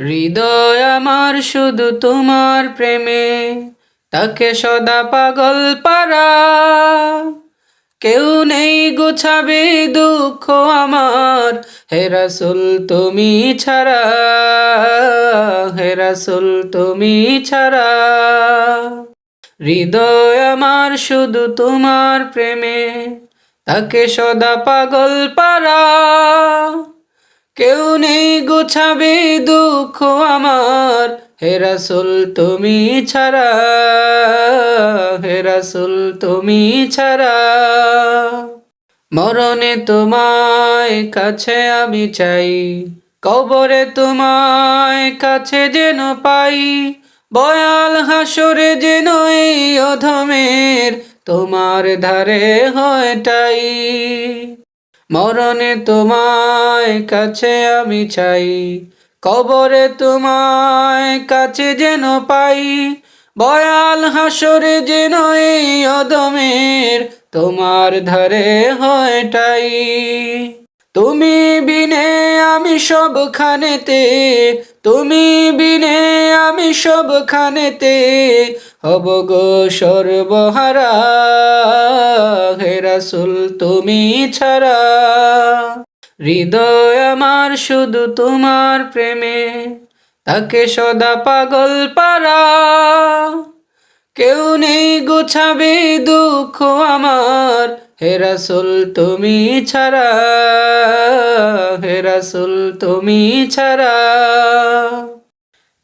হৃদয় আমার শুধু তোমার প্রেমে, তাকে সদা পাগল পারা। কেউ নেই গুছাবে দুঃখ আমার, হে রাসূল তুমি ছাড়া, হে রাসূল তুমি ছাড়া। হৃদয় আমার শুধু তোমার প্রেমে, তাকে সদা পাগল পারা। কেউ নেই গুছাবে দুঃখ আমার। হেরাসুল তুমি ছাড়া। হেরাসুল তুমি ছাড়া। মরণে তোমায় কাছে আমি চাই, কবরে তোমায় কাছে যেন পাই। বয়াল হাসরে যেন এই অধমের, তোমার ধারে হয়টাই মরণে তোমায় কাছে আমি চাই, কবরে তোমায় কাছে যেন পাই, বয়াল হাসরে যেন এই অদমের তোমার ধারে হয়টাই তুমি বিনে আমি সবখানেতে, তুমি বিনে আমি সবখানেতে হব গো সর্বহারা, হে রাসূল তুমি ছাড়া। হৃদয় আমার শুধু তোমার প্রেমে, তাকে সদা পাগল পারা। কেউ নেই গোছাবে দুঃখ আমার। হেরাসুল তুমি ছাড়া। হেরাসুল তুমি ছাড়া।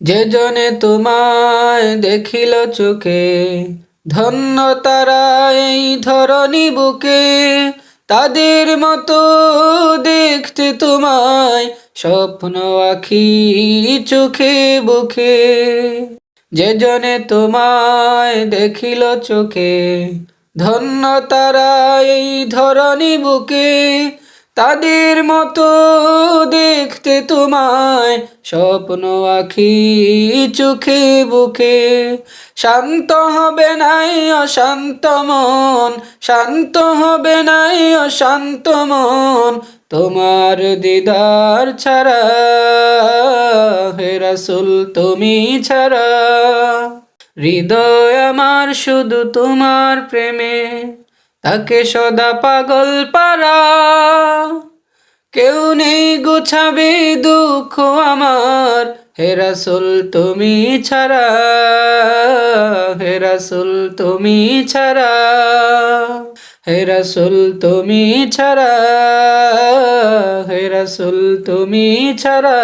যে জনে তোমায় দেখিল চোখে, ধন্য তারা এই ধরণী বুকে। তাদের মতো দেখতে তোমায় স্বপ্ন আখি চোখে বুকে। যে জনে তোমায় দেখিল চোখে, ধন্য তারা এই ধরণী বুকে। তাদের মতো দেখতে তোমায় স্বপ্ন আখি চোখে বুকে। শান্ত হবে নাই অশান্ত মন, শান্ত হবে নাই অশান্ত মন তোমার দিদার ছাড়া, হে রাসূল, তুমি ছাড়া। হৃদয় আমার শুধু তোমার প্রেমে, তাকে সদা পাগল পারা। কেউ নেই গুছাবে দুঃখ আমার, হে রাসূল, তুমি ছাড়া। হে রাসূল, তুমি ছাড়া। হে রাসূল, তুমি ছাড়া। রাসূল তুমি ছাড়া